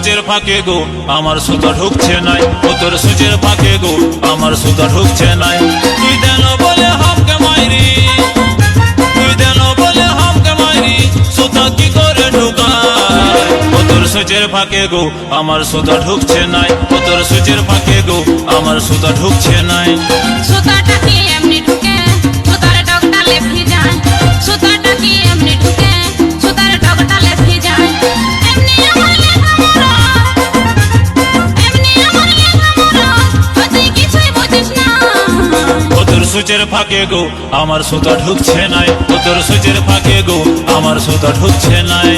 ফাঁকে গো, আমার সুতা ঢুকছে নাই। ও তোর সুচের ফাঁকে গো, আমার সুতা ঢুকছে নাই। সুচের ফাঁকে গো, আমার সুতা ঢুকছে নাই। ও তোর সুচের ফাঁকে গো, আমার সুতা ঢুকছে নাই। এমনি ঢুকে? সুতার ডগটা সুচের ফাঁকে গো, আমার সুতা ঢুকছে নাই। ও তোর সুচের ফাঁকে গো, আমার সুতা ঢুকছে নাই।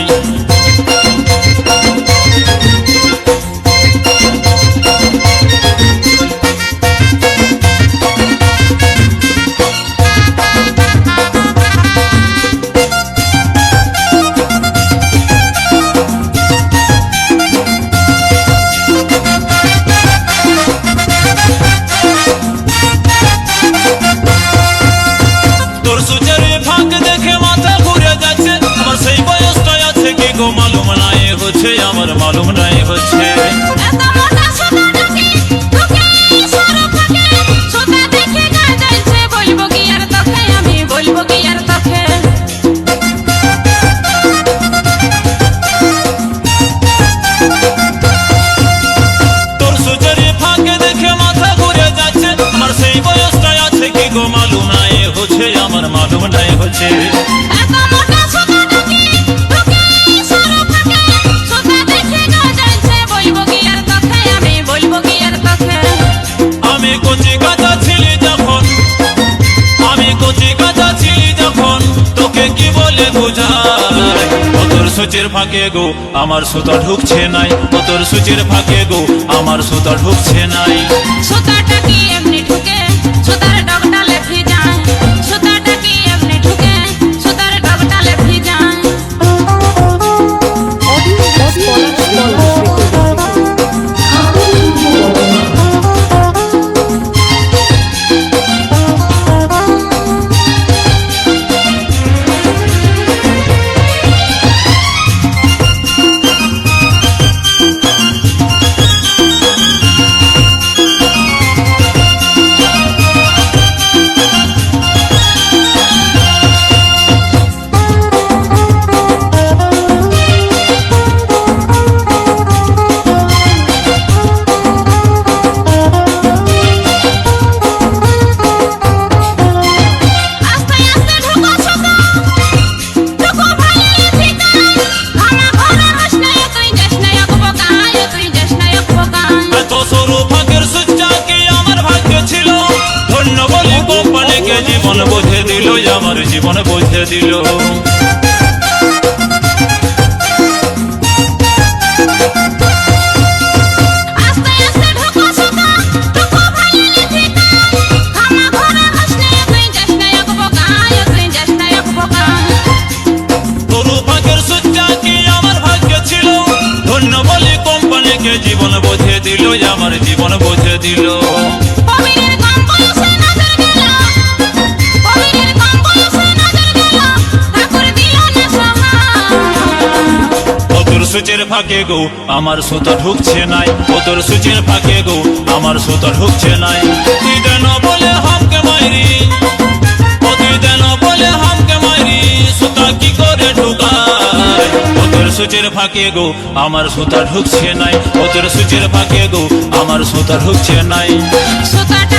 গো মালুম নাই হচ্ছে আমার মালুম নাই হচ্ছে। এত মোটা সুতাটা কি সুচের ফাঁকে গো, আমার সুতা ঢুকছে নাই। ও তোর সুচের ফাঁকে গো, আমার সুতা ঢুকছে নাই। ঢুকে? সুতার ধন্য বলে কোম্পানিকে জীবন বুঝে দিল আমার জীবন বুঝে দিল। সুচের ফাঁকে গো, আমার সুতা ঢুকছে নাই। ও তোর সুচের ফাঁকে গো, আমার সুতা ঢুকছে নাই। তুই দেন বলে হামকে মাইরি, ও তুই দেন বলে হামকে মাইরি, সুতা কি করে ঢুকায়? ও তোর সুচের ফাঁকে গো, আমার সুতা ঢুকছে নাই। ও তোর সুচের ফাঁকে গো, আমার সুতা ঢুকছে নাই। সুতাটা